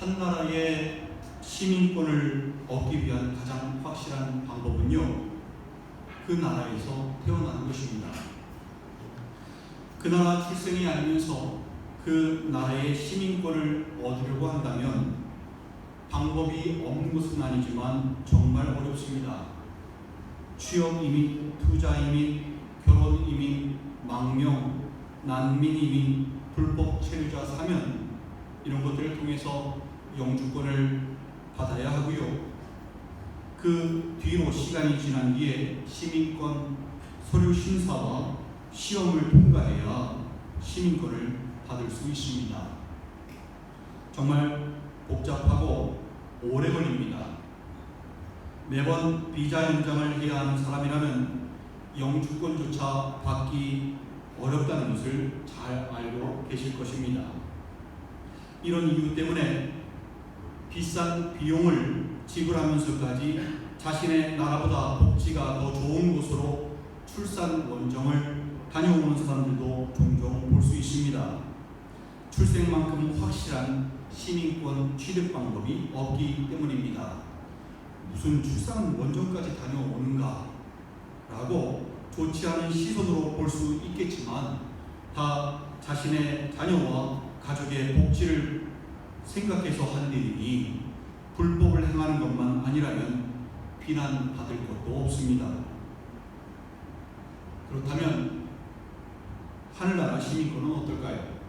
한 나라의 시민권을 얻기 위한 가장 확실한 방법은요, 그 나라에서 태어나는 것입니다. 그 나라 출생이 아니면서 그 나라의 시민권을 얻으려고 한다면 방법이 없는 것은 아니지만 정말 어렵습니다. 취업 이민, 투자 이민, 결혼 이민, 망명, 난민 이민, 불법 체류자 사면 이런 것들을 통해서 영주권을 받아야 하고요. 그 뒤로 시간이 지난 뒤에 시민권 서류 심사와 시험을 통과해야 시민권을 받을 수 있습니다. 정말 복잡하고 오래 걸립니다. 매번 비자 연장을 해야 하는 사람이라면 영주권조차 받기 어렵다는 것을 잘 알고 계실 것입니다. 이런 이유 때문에 비싼 비용을 지불하면서까지 자신의 나라보다 복지가 더 좋은 곳으로 출산 원정을 다녀오는 사람들도 종종 볼 수 있습니다. 출생만큼 확실한 시민권 취득 방법이 없기 때문입니다. 무슨 출산 원정까지 다녀오는가? 라고 좋지 않은 시선으로 볼 수 있겠지만 다 자신의 자녀와 가족의 복지를 생각해서 하는 일이니 불법을 행하는 것만 아니라면 비난받을 것도 없습니다. 그렇다면 하늘나라 시민권은 어떨까요?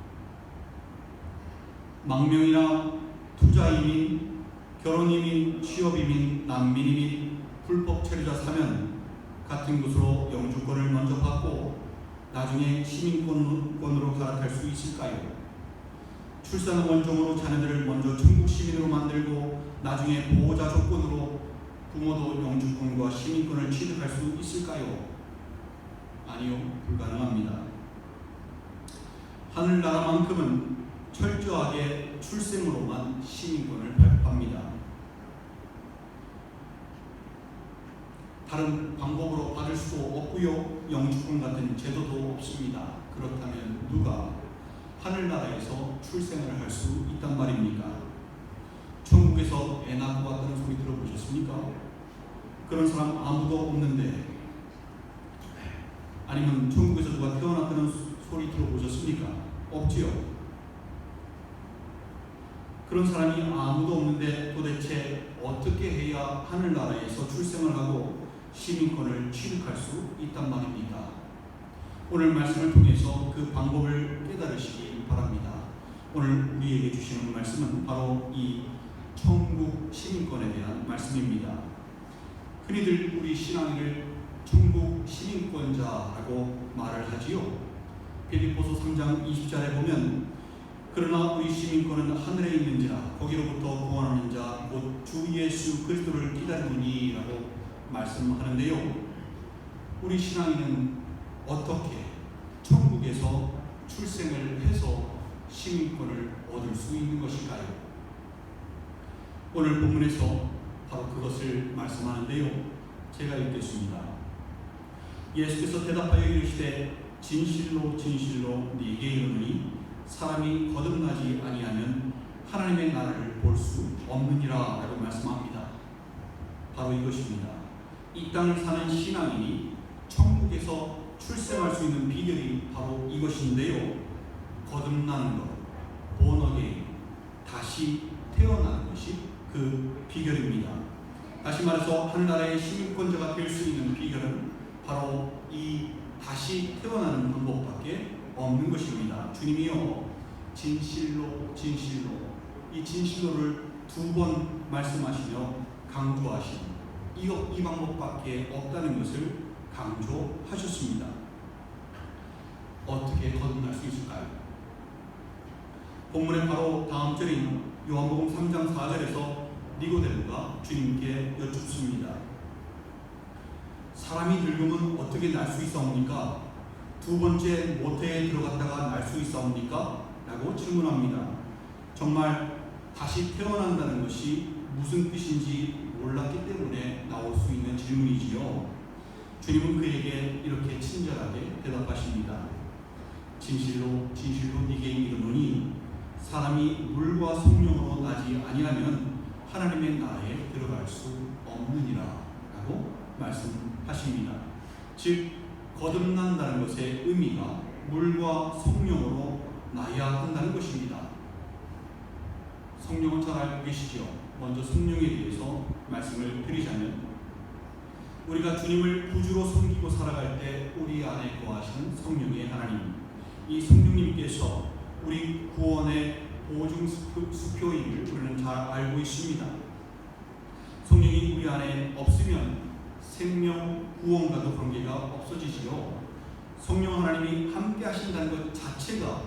망명이나 투자이민, 결혼이민, 취업이민, 난민이민, 불법 체류자 사면 같은 곳으로 영주권을 먼저 받고 나중에 시민권으로 갈아탈 수 있을까요? 출산 원정으로 자녀들을 먼저 중국 시민으로 만들고 나중에 보호자 조건으로 부모도 영주권과 시민권을 취득할 수 있을까요? 아니요, 불가능합니다. 하늘나라만큼은 철저하게 출생으로만 시민권을 발급합니다. 다른 방법으로 받을 수도 없고요. 영주권 같은 제도도 없습니다. 그렇다면 누가 하늘나라에서 출생을 할 수 있단 말입니까? 천국에서 애 낳고 왔다는 소리 들어보셨습니까? 그런 사람 아무도 없는데 아니면 천국에서 누가 태어났다는 소리 들어보셨습니까? 없지요. 그런 사람이 아무도 없는데 도대체 어떻게 해야 하늘나라에서 출생을 하고 시민권을 취득할 수 있단 말입니까? 오늘 말씀을 통해서 그 방법을 깨달으시기 바랍니다. 오늘 우리에게 주시는 말씀은 바로 이 천국 시민권에 대한 말씀입니다. 흔히들 우리 신앙을 천국 시민권자라고 말을 하지요. 빌립보서 3장 20절에 보면 그러나 우리 시민권은 하늘에 있는지라 거기로부터 구원하는 자 곧 주 예수 그리스도를 기다리노니라고 말씀하는데요. 우리 신앙인은 어떻게 천국에서 출생을 해서 시민권을 얻을 수 있는 것일까요? 오늘 본문에서 바로 그것을 말씀하는데요. 제가 읽겠습니다. 예수께서 대답하여 이르시되 진실로 진실로 네게 이르노니 사람이 거듭나지 아니하면 하나님의 나라를 볼 수 없느니라 라고 말씀합니다. 바로 이것입니다. 이 땅을 사는 신앙인이 천국에서 출생할 수 있는 비결이 바로 이것인데요. 거듭나는 것, 본어게인, 다시 태어나는 것이 그 비결입니다. 다시 말해서 하늘나라의 시민권자가 될 수 있는 비결은 바로 이 다시 태어나는 방법밖에 없는 것입니다. 주님이요 진실로 진실로 이 진실로를 두 번 말씀하시며 강조하신 이, 이 방법밖에 없다는 것을 강조하셨습니다. 어떻게 거듭날 수 있을까요? 본문의 바로 다음 절인 요한복음 3장 4절에서 니고데모가 주님께 여쭙습니다. 사람이 늙으면 어떻게 날 수 있사옵니까? 두 번째 모태에 들어갔다가 날 수 있사옵니까? 라고 질문합니다. 정말 다시 태어난다는 것이 무슨 뜻인지 몰랐기 때문에 나올 수 있는 질문이지요. 주님은 그에게 이렇게 친절하게 대답하십니다. 진실로 진실로 네게 이르노니 사람이 물과 성령으로 거듭나지 아니하면 하나님의 나라에 들어갈 수 없느니라라고 말씀하십니다. 즉 거듭난다는 것의 의미가 물과 성령으로 나야 한다는 것입니다. 성령은 잘 알고 계시죠? 먼저 성령에 대해서 말씀을 드리자면 우리가 주님을 구주로 섬기고 살아갈 때 우리 안에 거하시는 성령의 하나님 이 성령님께서 우리 구원의 보증 수표- 수표임을 우리는 잘 알고 있습니다. 성령이 우리 안에 없으면 생명 구원과도 관계가 없어지지요. 성령 하나님이 함께 하신다는 것 자체가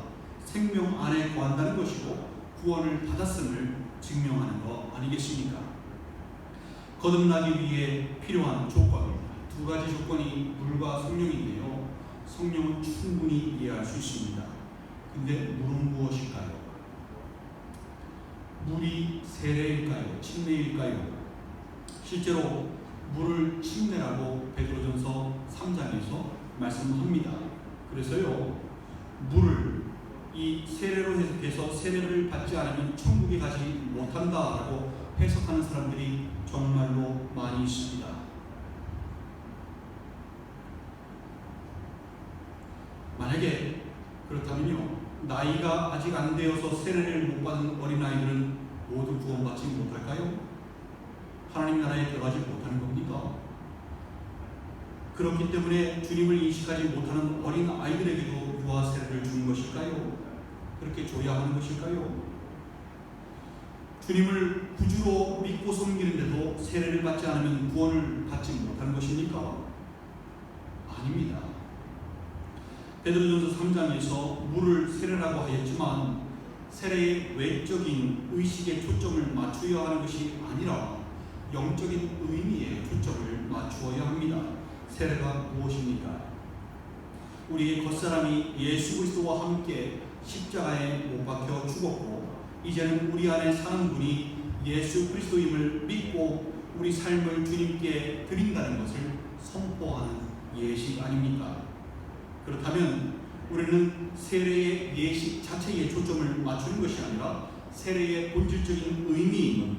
생명 안에 거한다는 것이고 구원을 받았음을 증명하는 것 아니겠습니까? 거듭나기 위해 필요한 조건입니다. 두 가지 조건이 물과 성령인데요. 성령은 충분히 이해할 수 있습니다. 근데 물은 무엇일까요? 물이 세례일까요? 침례일까요? 실제로 물을 침례라고 베드로전서 3장에서 말씀합니다. 그래서요. 물을 이 세례로 해석해서 세례를 받지 않으면 천국에 가지 못한다라고 해석하는 사람들이 정말로 많이 있습니다. 만약에 그렇다면요. 나이가 아직 안 되어서 세례를 못 받은 어린아이들은 모두 구원받지 못할까요? 하나님 나라에 들어가지 못하는 겁니까? 그렇기 때문에 주님을 인식하지 못하는 어린 아이들에게도 유아 세례를 주는 것일까요? 그렇게 줘야 하는 것일까요? 주님을 구주로 믿고 섬기는데도 세례를 받지 않으면 구원을 받지 못하는 것입니까? 아닙니다. 베드로전서 3장에서 물을 세례라고 하였지만 세례의 외적인 의식에 초점을 맞추어야 하는 것이 아니라 영적인 의미에 초점을 맞추어야 합니다. 세례가 무엇입니까? 우리의 겉사람이 예수 그리스도와 함께 십자가에 못 박혀 죽었고 이제는 우리 안에 사는 분이 예수 그리스도임을 믿고 우리 삶을 주님께 드린다는 것을 선포하는 예식 아닙니까? 그렇다면 우리는 세례의 예식 자체에 초점을 맞추는 것이 아니라 세례의 본질적인 의미,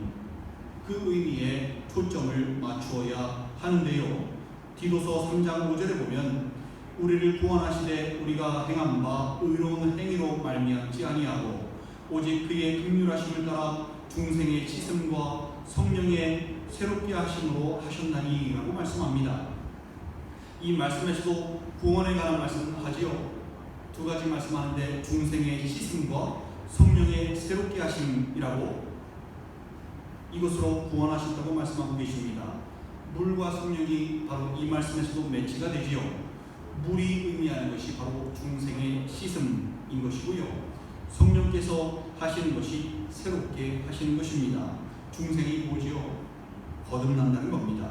그 의미에 초점을 맞추어야 하는데요. 디도서 3장 5절에 보면 우리를 구원하시되 우리가 행한 바 의로운 행위로 말미암지 아니하고 오직 그의 긍휼하심을 따라 중생의 씻음과 성령의 새롭게 하심으로 하셨나니라고 말씀합니다. 이 말씀에서도 구원에 관한 말씀을 하지요. 두 가지 말씀하는데 중생의 씻음과 성령의 새롭게 하심이라고 이것으로 구원하셨다고 말씀하고 계십니다. 물과 성령이 바로 이 말씀에서도 매치가 되지요. 물이 의미하는 것이 바로 중생의 씻음인 것이고요. 성령께서 하시는 것이 새롭게 하시는 것입니다. 중생이 뭐지요? 거듭난다는 겁니다.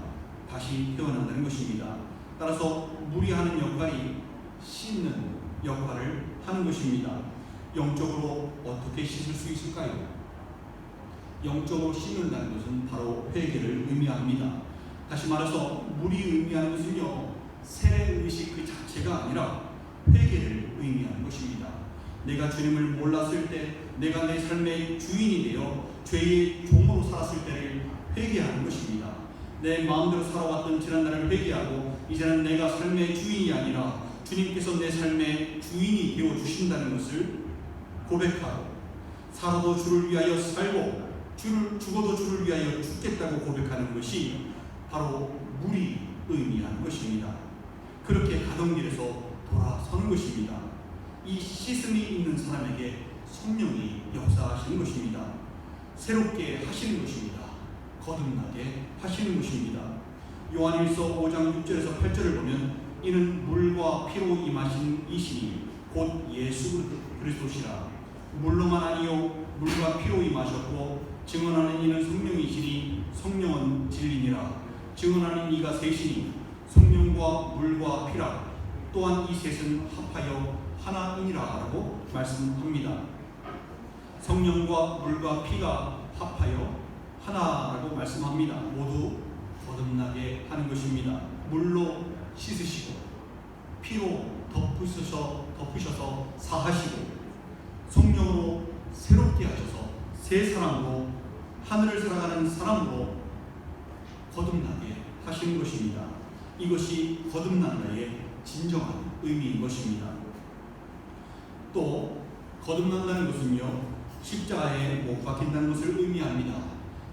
다시 태어난다는 것입니다. 따라서 물이 하는 역할이 씻는 역할을 하는 것입니다. 영적으로 어떻게 씻을 수 있을까요? 영적으로 씻는다는 것은 바로 회개를 의미합니다. 다시 말해서 물이 의미하는 것은요 세례 의식 그 자체가 아니라 회개를 의미하는 것입니다. 내가 주님을 몰랐을 때 내가 내 삶의 주인이 되어 죄의 종으로 살았을 때를 회개하는 것입니다. 내 마음대로 살아왔던 지난 날을 회개하고 이제는 내가 삶의 주인이 아니라 주님께서 내 삶의 주인이 되어 주신다는 것을 고백하고 살아도 주를 위하여 살고 주를 죽어도 주를 위하여 죽겠다고 고백하는 것이 바로 물이 의미하는 것입니다. 그렇게 가던 길에서 돌아서는 것입니다. 이 씻음이 있는 사람에게 성령이 역사하시는 것입니다. 새롭게 하시는 것입니다. 거듭나게 하시는 것입니다. 요한일서 5장 6절에서 8절을 보면 이는 물과 피로 임하신 이신이 곧 예수 그리스도시라 물로만 아니요 물과 피로 임하셨고 증언하는 이는 성령이시니 성령은 진리니라 증언하는 이가 셋이니 성령과 물과 피라 또한 이 셋은 합하여 하나이니라라고 말씀합니다. 성령과 물과 피가 합하여 하나라고 말씀합니다. 모두 거듭나게 하는 것입니다. 물로 씻으시고 피로 덮으셔서 덮으셔서 사하시고 성령으로 새롭게 하셔서 새 사람으로 하늘을 살아가는 사람으로 거듭나게 하시는 것입니다. 이것이 거듭난다의 진정한 의미인 것입니다. 또 거듭난다는 것은요 십자가에 못 박힌다는 것을 의미합니다.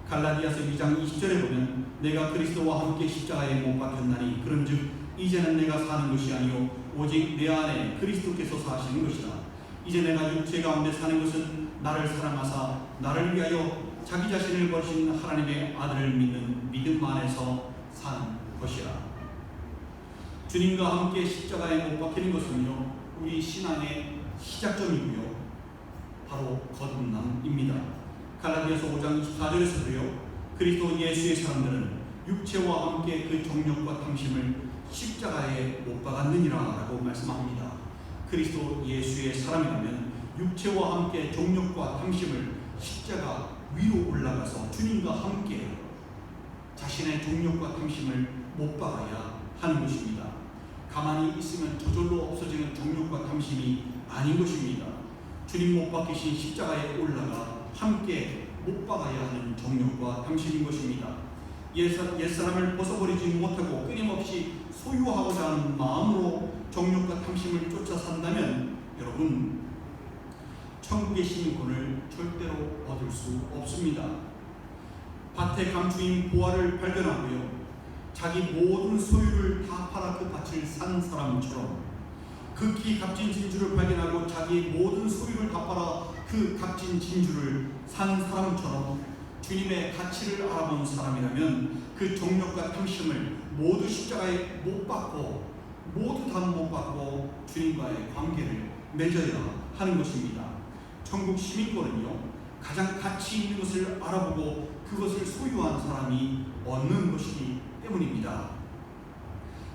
갈라디아서 2장 20절에 보면 내가 그리스도와 함께 십자가에 못 박혔나니 그런즉 이제는 내가 사는 것이 아니요 오직 내 안에 그리스도께서 사시는 것이라 이제 내가 육체 가운데 사는 것은 나를 사랑하사 나를 위하여 자기 자신을 버리신 하나님의 아들을 믿는 믿음 안에서 사는 것이라 주님과 함께 십자가에 못 박히는 것은요 우리 신앙의 시작점이고요 바로 거듭남입니다. 갈라디아서 5장 24절에서도요. 그리스도 예수의 사람들은 육체와 함께 그 정욕과 탐심을 십자가에 못 박았느니라라고 말씀합니다. 그리스도 예수의 사람이라면 육체와 함께 정욕과 탐심을 십자가 위로 올라가서 주님과 함께 자신의 정욕과 탐심을 못 박아야 하는 것입니다. 가만히 있으면 저절로 없어지는 정욕과 탐심이 아닌 것입니다. 주님 못 박히신 십자가에 올라가 함께 못 박아야 하는 정욕과 탐심인 것입니다. 옛사- 옛사람을 벗어버리지 못하고 끊임없이 소유하고자 하는 마음으로 정욕과 탐심을 쫓아 산다면 여러분 천국의 시민권을 절대로 얻을 수 없습니다. 밭에 감추인 보화를 발견하고요. 자기 모든 소유를 다 팔아 그 밭을 산 사람처럼 극히 값진 진주를 발견하고 자기 모든 소유를 다 팔아 그 값진 진주를 산 사람처럼 주님의 가치를 알아본 사람이라면 그 정욕과 탐심을 모두 십자가에 못 받고 모두 다못 받고 주님과의 관계를 맺어야 하는 것입니다. 천국 시민권은요 가장 가치 있는 것을 알아보고 그것을 소유한 사람이 얻는 것이기 때문입니다.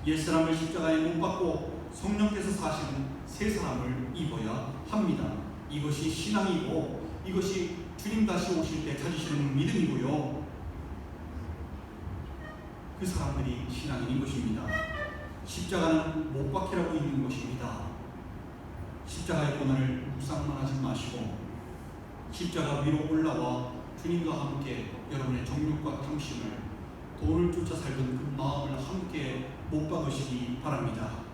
옛사람을 십자가에 못 박고 성령께서 사시는 새 사람을 입어야 합니다. 이것이 신앙이고 이것이 주님 다시 오실 때 찾으시는 믿음이고요. 그 사람들이 신앙인인 것입니다. 십자가는 못 박히라고 있는 것입니다. 십자가의 고난을 묵상만 하지 마시고 십자가 위로 올라와 주님과 함께 여러분의 정욕과 탐심을 돈을 쫓아 살던 그 마음을 함께 못 박으시기 바랍니다.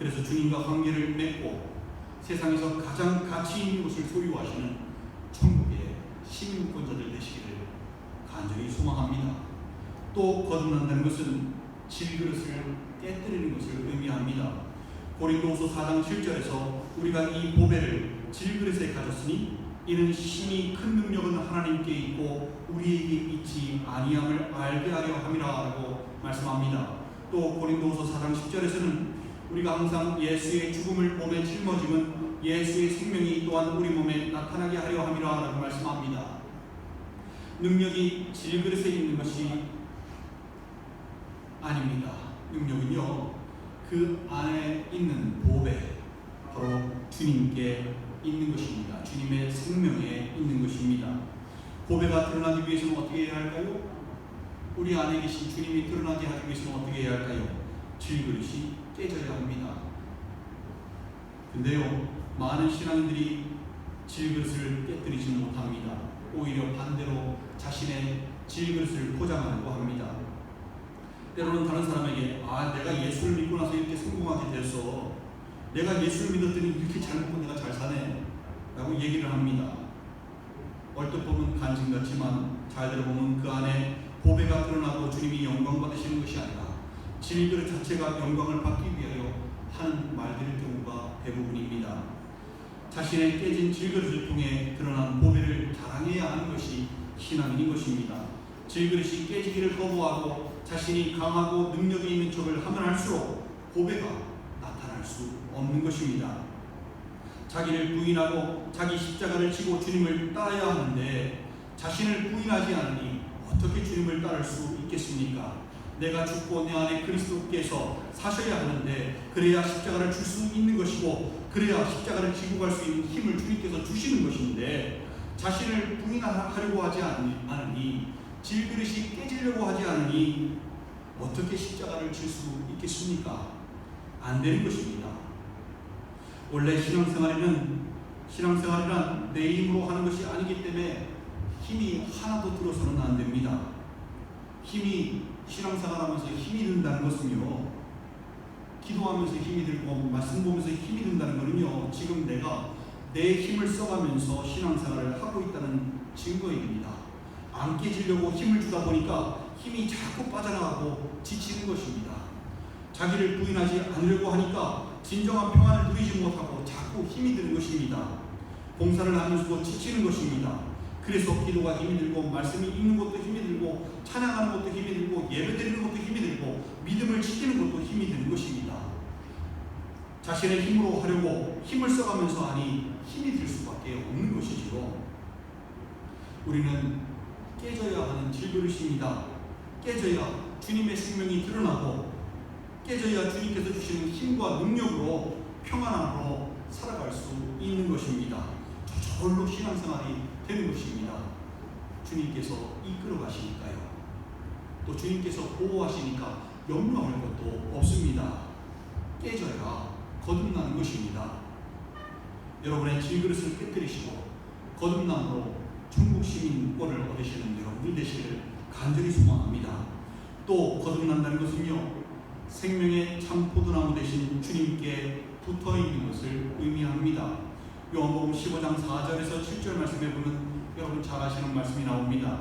그래서 주님과 관계를 맺고 세상에서 가장 가치 있는 것을 소유하시는 천국의 시민권자들 되시기를 간절히 소망합니다. 또 거듭난다는 것은 질그릇을 깨뜨리는 것을 의미합니다. 고린도후서 4장 7절에서 우리가 이 보배를 질그릇에 가졌으니 이는 심히 큰 능력은 하나님께 있고 우리에게 있지 아니함을 알게 하려 함이라라고 말씀합니다. 또 고린도후서 4장 10절에서는 우리가 항상 예수의 죽음을 몸에 짊어짐은 예수의 생명이 또한 우리 몸에 나타나게 하려 함이라 라고 말씀합니다. 능력이 질그릇에 있는 것이 아닙니다. 능력은요 그 안에 있는 보배 바로 주님께 있는 것입니다. 주님의 생명에 있는 것입니다. 보배가 드러나기 위해서는 어떻게 해야 할까요? 우리 안에 계신 주님이 드러나게 하기 위해서는 어떻게 해야 할까요? 질그릇이 깨져야 합니다. 근데요, 많은 신앙인들이 질그릇을 깨뜨리지 못합니다. 오히려 반대로 자신의 질그릇을 포장하려고 합니다. 때로는 다른 사람에게 아 내가 예수를 믿고 나서 이렇게 성공하게 됐어. 내가 예수를 믿었더니 이렇게 잘 먹고 내가 잘 사네. 라고 얘기를 합니다. 얼뜻 보면 간증 같지만 잘 들어보면 그 안에 보배가 드러나고 주님이 영광 받으시는 것이 아니라 질그릇 자체가 영광을 받기 위하여 하는 말들일 경우가 대부분입니다. 자신의 깨진 질그릇을 통해 드러난 보배를 자랑해야 하는 것이 신앙인 것입니다. 질그릇이 깨지기를 거부하고 자신이 강하고 능력이 있는 척을 하면 할수록 보배가 나타날 수 없는 것입니다. 자기를 부인하고 자기 십자가를 지고 주님을 따라야 하는데 자신을 부인하지 않으니 어떻게 주님을 따를 수 있겠습니까? 내가 죽고 내 안에 그리스도께서 사셔야 하는데 그래야 십자가를 줄 수 있는 것이고 그래야 십자가를 지고 갈 수 있는 힘을 주님께서 주시는 것인데 자신을 부인하려고 하지 않으니 질그릇이 깨지려고 하지 않으니 어떻게 십자가를 질 수 있겠습니까? 안 되는 것입니다. 원래 신앙생활에는 신앙생활이란 내 힘으로 하는 것이 아니기 때문에 힘이 하나도 들어서는 안 됩니다. 힘이 신앙생활하면서 힘이 든다는 것은요. 기도하면서 힘이 들고 말씀 보면서 힘이 든다는 것은요. 지금 내가 내 힘을 써가면서 신앙생활을 하고 있다는 증거입니다. 안 깨지려고 힘을 주다 보니까 힘이 자꾸 빠져나가고 지치는 것입니다. 자기를 부인하지 않으려고 하니까 진정한 평안을 누리지 못하고 자꾸 힘이 드는 것입니다. 봉사를 하면서도 지치는 것입니다. 그래서 기도가 힘이 들고 말씀이 읽는 것도 힘이 들고 찬양하는 것도 힘이 들고 예배드리는 것도 힘이 들고 믿음을 지키는 것도 힘이 드는 것입니다. 자신의 힘으로 하려고 힘을 써가면서 하니 힘이 들 수밖에 없는 것이지요. 우리는 깨져야 하는 질그릇입니다. 깨져야 주님의 생명이 드러나고 깨져야 주님께서 주시는 힘과 능력으로 평안함으로 살아갈 수 있는 것입니다. 저절로 신앙생활이 되는 것입니다. 주님께서 이끌어 가시니까요. 또 주님께서 보호하시니까 염려할 것도 없습니다. 깨져야 거듭나는 것입니다. 여러분의 질그릇을 깨뜨리시고 거듭남으로 천국 시민권을 얻으시는 여러분이 되시기를 간절히 소망합니다. 또 거듭난다는 것은요 생명의 참 포도나무 되신 주님께 붙어 있는 것을 의미합니다. 요한복음 15장 4절에서 7절 말씀에 보면 여러분 잘 아시는 말씀이 나옵니다.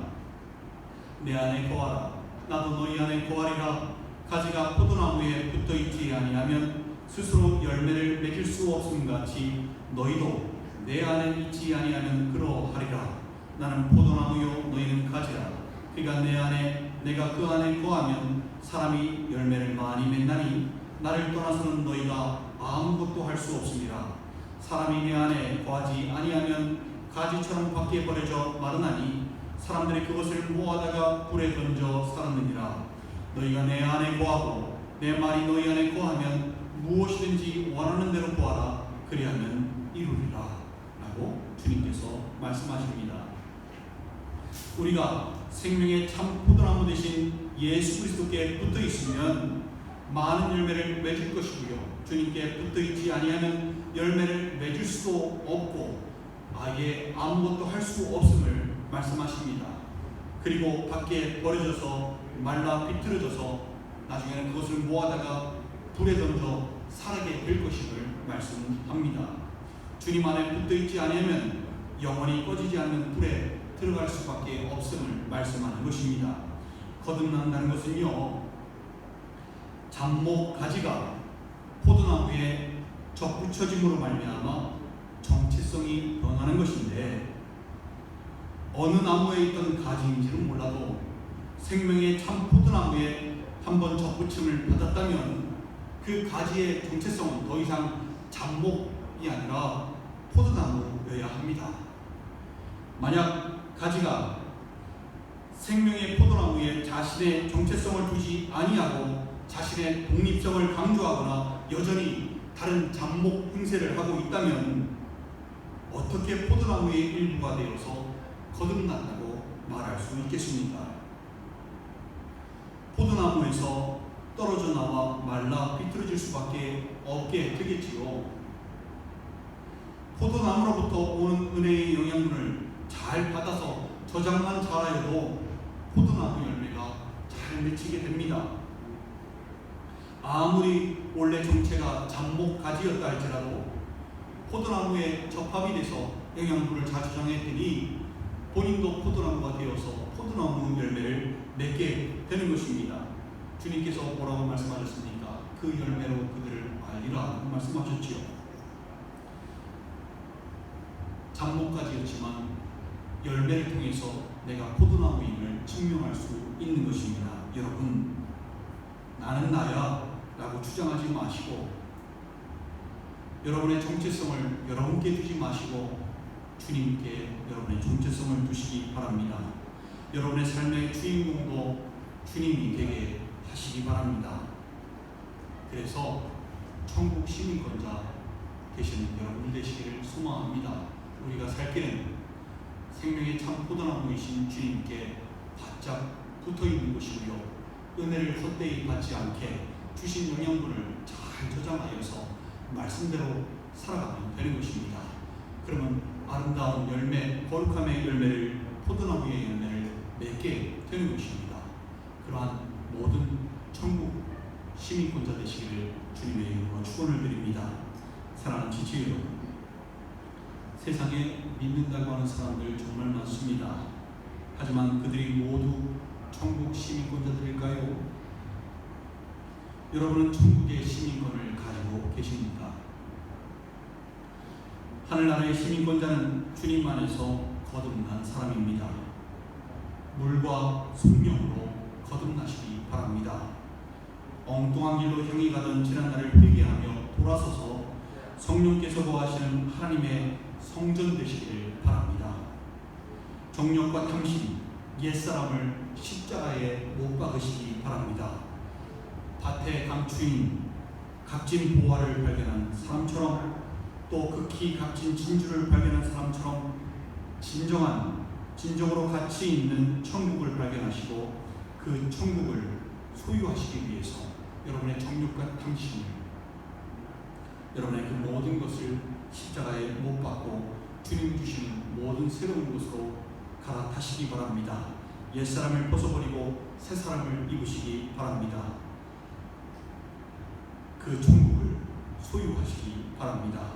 내 안에 거하라. 나도 너희 안에 거하리라. 가지가 포도나무에 붙어 있지 아니하면 스스로 열매를 맺을 수 없음 같이 너희도 내 안에 있지 아니하면 그러하리라. 나는 포도나무요 너희는 가지라. 그가 내 안에 내가 그 안에 거하면 사람이 열매를 많이 맺나니 나를 떠나서는 너희가 아무것도 할 수 없습니다 사람이 내 안에 거하지 아니하면 가지처럼 밖에 버려져 마르나니 사람들이 그것을 모아다가 불에 던져 살았느니라. 너희가 내 안에 거하고 내 말이 너희 안에 거하면 무엇이든지 원하는 대로 구하라. 그리하면 이루리라. 라고 주님께서 말씀하십니다. 우리가 생명의 참 포도나무 대신 예수 그리스도께 붙어 있으면 많은 열매를 맺을 것이고요. 주님께 붙어 있지 아니하면 열매를 맺을 수도 없고 아예 아무것도 할 수 없음을 말씀하십니다 그리고 밖에 버려져서 말라 비틀어져서 나중에는 그것을 모아다가 불에 던져 살게 될 것임을 말씀합니다. 주님 안에 붙어 있지 않으면 영원히 꺼지지 않는 불에 들어갈 수밖에 없음을 말씀하는 것입니다. 거듭난다는 것은요, 잡목 가지가 포도나무에 접붙여짐으로 말미암아 정체성이 변하는 것인데 어느 나무에 있던 가지인지는 몰라도 생명의 참 포도나무에 한번 접붙임을 받았다면 그 가지의 정체성은 더 이상 잡목이 아니라 포도나무여야 합니다. 만약 가지가 생명의 포도나무에 자신의 정체성을 두지 아니하고 자신의 독립성을 강조하거나 여전히 다른 잡목 행세를 하고 있다면 어떻게 포도나무의 일부가 되어서 거듭난다고 말할 수 있겠습니까? 포도나무에서 떨어져 나와 말라 비틀어질 수밖에 없게 되겠지요. 포도나무로부터 오는 은혜의 영향분을 잘 받아서 저장만 잘하여도 포도나무 열매가 잘 맺히게 됩니다. 아무리 원래 정체가 잡목 가지였다 할지라도 포도나무에 접합이 돼서 영양분을 잘 저장했더니 본인도 포도나무가 되어서 포도나무 열매를 맺게 되는 것입니다. 주님께서 뭐라고 말씀하셨습니까? 그 열매로 그들을 알리라 말씀하셨지요. 잡목까지였지만 열매를 통해서 내가 포도나무임을 증명할 수 있는 것입니다. 여러분, 나는 나야 라고 주장하지 마시고 여러분의 정체성을 여러분께 두지 마시고 주님께 여러분의 정체성을 두시기 바랍니다. 여러분의 삶의 주인공도 주님이 되게 하시기 바랍니다. 그래서 천국 시민권자 되시는 여러분 되시기를 소망합니다. 우리가 살 길은 생명의 참 포도나무이신 주님께 바짝 붙어 있는 것이고요. 은혜를 헛되이 받지 않게 주신 영양분을 잘 저장하여서 말씀대로 살아가면 되는 것입니다. 그러면 아름다운 열매, 거룩함의 열매를 포도나무의 열매를 맺게 되는 것입니다. 그러한 모든 천국 시민권자 되시기를 주님의 이름으로 축원을 드립니다. 사랑하는 지체 여러분, 세상에 믿는다고 하는 사람들 정말 많습니다. 하지만 그들이 모두 천국 시민권자들일까요? 여러분은 천국의 시민권을 가지고 계십니까? 하늘나라의 시민권자는 주님 안에서 거듭난 사람입니다. 물과 성령으로 거듭나시기 바랍니다. 엉뚱한 길로 향해 가던 지난날을 회개하며 돌아서서 성령께서 거하시는 하나님의 성전 되시기를 바랍니다. 정욕과 탐심, 옛사람을 십자가에 못 박으시기 바랍니다. 밭에 감추인 값진 보화를 발견한 사람처럼 또 극히 값진 진주를 발견한 사람처럼 진정한 진정으로 가치 있는 천국을 발견하시고 그 천국을 소유하시기 위해서 여러분의 정욕과 탐심을 여러분의 그 모든 것을 십자가에 못 박고 주님 주시는 모든 새로운 것으로 갈아타시기 바랍니다. 옛사람을 벗어버리고 새사람을 입으시기 바랍니다. 그 천국을 소유하시기 바랍니다.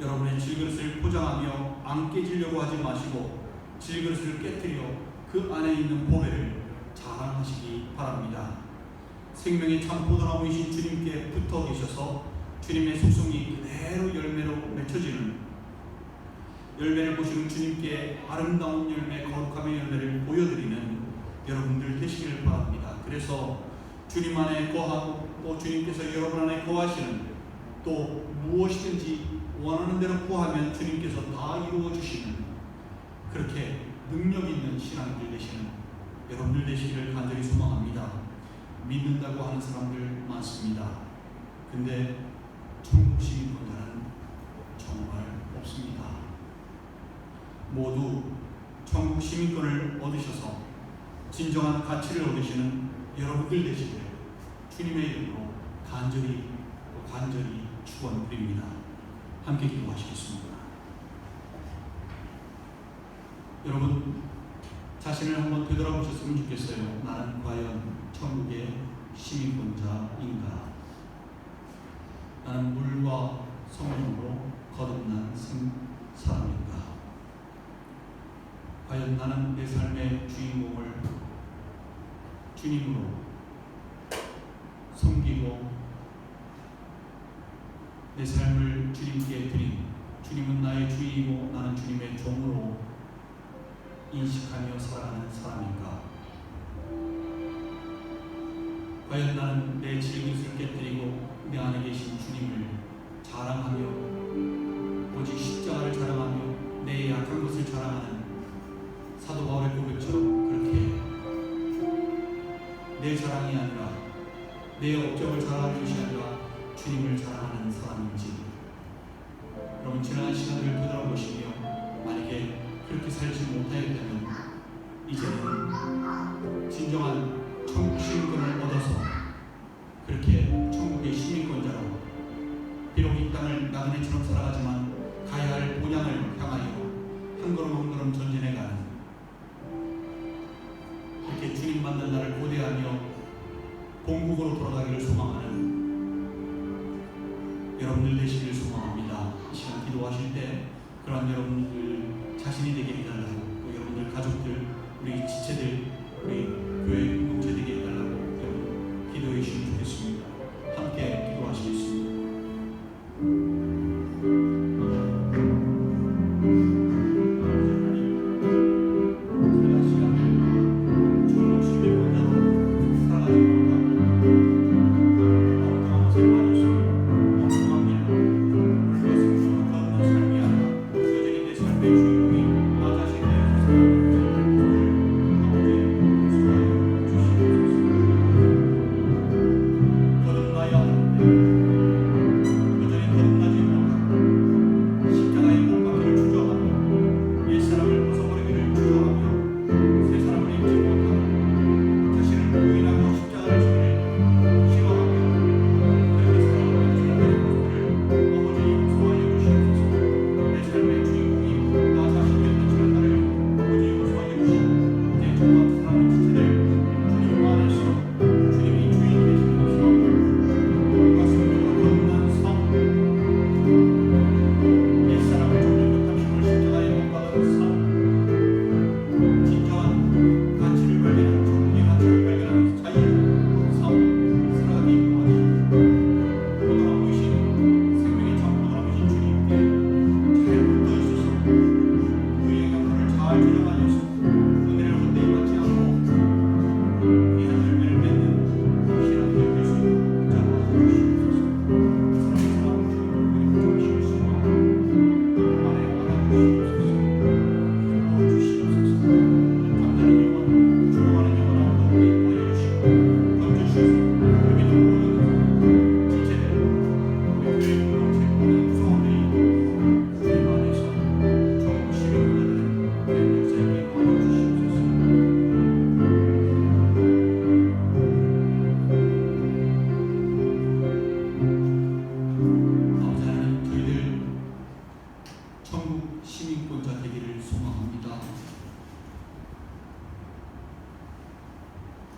여러분의 질그릇을 포장하며 안 깨지려고 하지 마시고 질그릇을 깨뜨려 그 안에 있는 보배를 자랑하시기 바랍니다. 생명의 참 포도나무이신 주님께 붙어 계셔서 주님의 속성이 그대로 열매로 맺혀지는 열매를 보시는 주님께 아름다운 열매, 거룩함의 열매를 보여드리는 여러분들 되시기를 바랍니다. 그래서 주님 안에 거하고 또 주님께서 여러분 안에 거하시는 또 무엇이든지 원하는 대로 구하면 주님께서 다 이루어 주시는 그렇게 능력 있는 신앙들 되시는 여러분들 되시기를 간절히 소망합니다. 믿는다고 하는 사람들 많습니다. 근데 천국 시민권자는 정말 없습니다. 모두 천국 시민권을 얻으셔서 진정한 가치를 얻으시는 여러분들 되시기를 주님의 이름으로 간절히 간절히 축원드립니다. 함께 기도하시겠습니다. 여러분 자신을 한번 되돌아보셨으면 좋겠어요. 나는 과연 천국의 시민권자인가? 나는 물과 성령으로 거듭난 생 사람인가? 과연 나는 내 삶의 주인공을 주님으로 섬기고 내 삶을 주님께 드린 주님은 나의 주이고 나는 주님의 종으로 인식하며 살아가는 사람인가? 과연 나는 내 질그릇을 깨뜨리고 내 안에 계신 주님을 자랑하며 오직 십자가를 자랑하며 내 약한 것을 자랑하는 사도 바울의 고백처럼 그렇게 내 자랑이 아니라 내 업적을 자랑하는 것이 아니라 주님을 자랑하는 사람인지. 여러분 지난 시간을 되돌아보시며 만약에 그렇게 살지 못하였다면 이제는 진정한 천국 시민권을 얻어서 그렇게 천국의 시민권자로 비록 이 땅을 나그네처럼 살아가지만 가야 할 본향을 향하여 한 걸음 한 걸음 전진해 돌아가기를 소망하는 여러분들 되시기를 소망합니다. 이 시간 기도하실 때 그러한 여러분들 자신이 되게 해달라고 또 여러분들 가족들 우리 지체들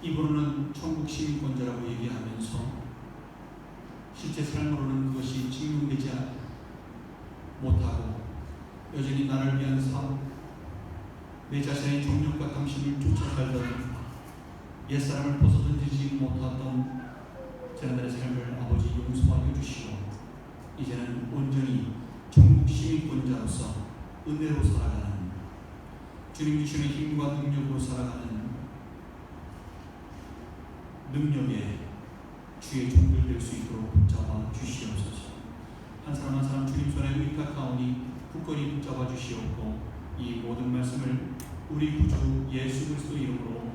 입으로는 천국 시민권자라고 얘기하면서 실제 삶으로는 그것이 증명되지 못하고 여전히 나를 위한 삶, 내 자신의 정욕과 탐심을 쫓아 살던 옛사람을 벗어던지지 못했던 지난날의 삶을 아버지 용서하여 주시고 이제는 온전히 천국 시민권자로서 은혜로 살아가는 주님 주시는 힘과 능력으로 살아가는 능력에 주의 종들 될 수 있도록 붙잡아 주시옵소서. 한 사람 한 사람 주님 손에 의탁하오니 굳건히 붙잡아 주시옵고 이 모든 말씀을 우리 구주 예수 그리스도 이름으로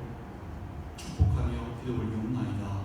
축복하며 기도 올리옵나이다.